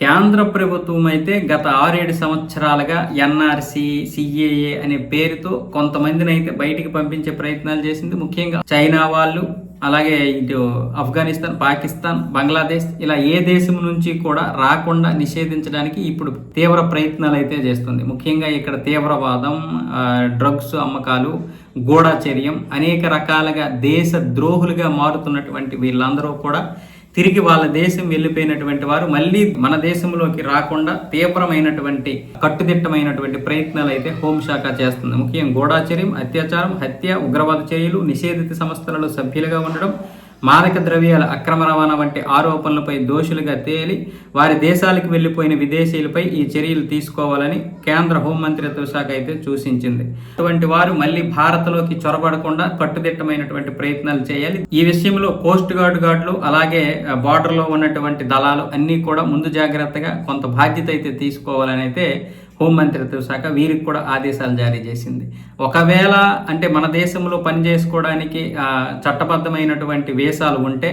కేంద్ర ప్రభుత్వం అయితే గత ఆరేడు సంవత్సరాలుగా ఎన్ఆర్సి సిఏఏ అనే పేరుతో కొంతమందిని అయితే బయటికి పంపించే ప్రయత్నాలు చేసింది. ముఖ్యంగా చైనా వాళ్ళు అలాగే ఇటు ఆఫ్ఘనిస్తాన్ పాకిస్తాన్ బంగ్లాదేశ్ ఇలా ఏ దేశం నుంచి కూడా రాకుండా నిషేధించడానికి ఇప్పుడు తీవ్ర ప్రయత్నాలు అయితే చేస్తుంది. ముఖ్యంగా ఇక్కడ తీవ్రవాదం డ్రగ్స్ అమ్మకాలు గూఢాచర్యం అనేక రకాలుగా దేశ ద్రోహులుగా మారుతున్నటువంటి వీళ్ళందరూ కూడా తిరిగి వాళ్ళ దేశం వెళ్ళిపోయినటువంటి వారు మళ్ళీ మన దేశంలోకి రాకుండా తీవ్రమైనటువంటి కట్టుదిట్టమైనటువంటి ప్రయత్నాలు అయితే హోంశాఖ చేస్తుంది. ముఖ్యంగా గూఢాచర్యం అత్యాచారం హత్య ఉగ్రవాద చర్యలు నిషేధిత సంస్థలలో సభ్యులుగా ఉండడం మాదక ద్రవ్యాల అక్రమ రవాణా వంటి ఆరోపణలపై దోషులుగా తేలి వారి దేశాలకు వెళ్ళిపోయిన విదేశీయులపై ఈ చర్యలు తీసుకోవాలని కేంద్ర హోంమంత్రిత్వ శాఖ అయితే సూచించింది. అటువంటి వారు మళ్ళీ భారత్లోకి చొరబడకుండా కట్టుదిట్టమైనటువంటి ప్రయత్నాలు చేయాలి. ఈ విషయంలో కోస్ట్ గార్డ్ గార్డులు అలాగే బార్డర్లో ఉన్నటువంటి దళాలు అన్నీ కూడా ముందు జాగ్రత్తగా కొంత బాధ్యత అయితే తీసుకోవాలని అయితే హోంమంత్రిత్వ శాఖ వీరికి కూడా ఆదేశాలు జారీ చేసింది. ఒకవేళ అంటే మన దేశంలో పని చేసుకోవడానికి చట్టబద్ధమైనటువంటి వేషాలు ఉంటే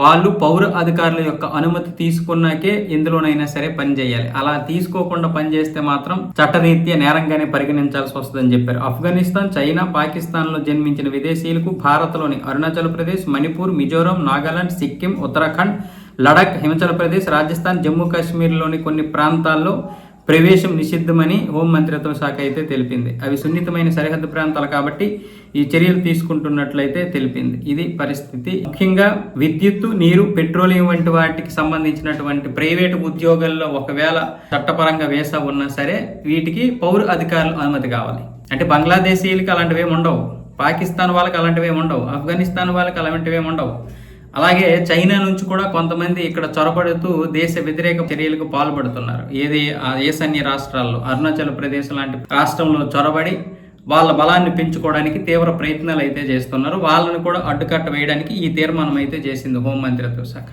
వాళ్ళు పౌర అధికారుల యొక్క అనుమతి తీసుకున్నాకే ఎందులోనైనా సరే పని చేయాలి. అలా తీసుకోకుండా పనిచేస్తే మాత్రం చట్టరీత్యా నేరంగానే పరిగణించాల్సి వస్తుందని చెప్పారు. ఆఫ్ఘనిస్తాన్ చైనా పాకిస్తాన్లో జన్మించిన విదేశీయులకు భారత్లోని అరుణాచల్ ప్రదేశ్ మణిపూర్ మిజోరం నాగాలాండ్ సిక్కిం ఉత్తరాఖండ్ లడక్ హిమాచల్ ప్రదేశ్ రాజస్థాన్ జమ్మూ కాశ్మీర్లోని కొన్ని ప్రాంతాల్లో ప్రవేశం నిషిద్ధమని హోం మంత్రిత్వ శాఖ అయితే తెలిపింది. అవి సున్నితమైన సరిహద్దు ప్రాంతాలు కాబట్టి ఈ చర్యలు తీసుకుంటున్నట్లయితే తెలిపింది. ఇది పరిస్థితి. ముఖ్యంగా విద్యుత్తు నీరు పెట్రోలియం వంటి వాటికి సంబంధించినటువంటి ప్రైవేటు ఉద్యోగాల్లో ఒకవేళ చట్టపరంగా వేసా ఉన్నా సరే వీటికి పౌర అధికారులు అనుమతి కావాలి. అంటే బంగ్లాదేశీయులకి అలాంటివి ఏమి ఉండవు. పాకిస్తాన్ వాళ్ళకి అలాంటివి ఏమి ఉండవు. ఆఫ్ఘనిస్తాన్ వాళ్ళకి అలాంటివి ఏమి ఉండవు. అలాగే చైనా నుంచి కూడా కొంతమంది ఇక్కడ చొరబడుతూ దేశ వ్యతిరేక చర్యలకు పాల్పడుతున్నారు. ఏది ఆ ఈశాన్య రాష్ట్రాల్లో అరుణాచల్ ప్రదేశ్ లాంటి రాష్ట్రంలో చొరబడి వాళ్ళ బలాన్ని పెంచుకోవడానికి తీవ్ర ప్రయత్నాలు అయితే చేస్తున్నారు. వాళ్ళని కూడా అడ్డుకట్ట వేయడానికి ఈ తీర్మానం అయితే చేసింది హోంమంత్రిత్వ శాఖ.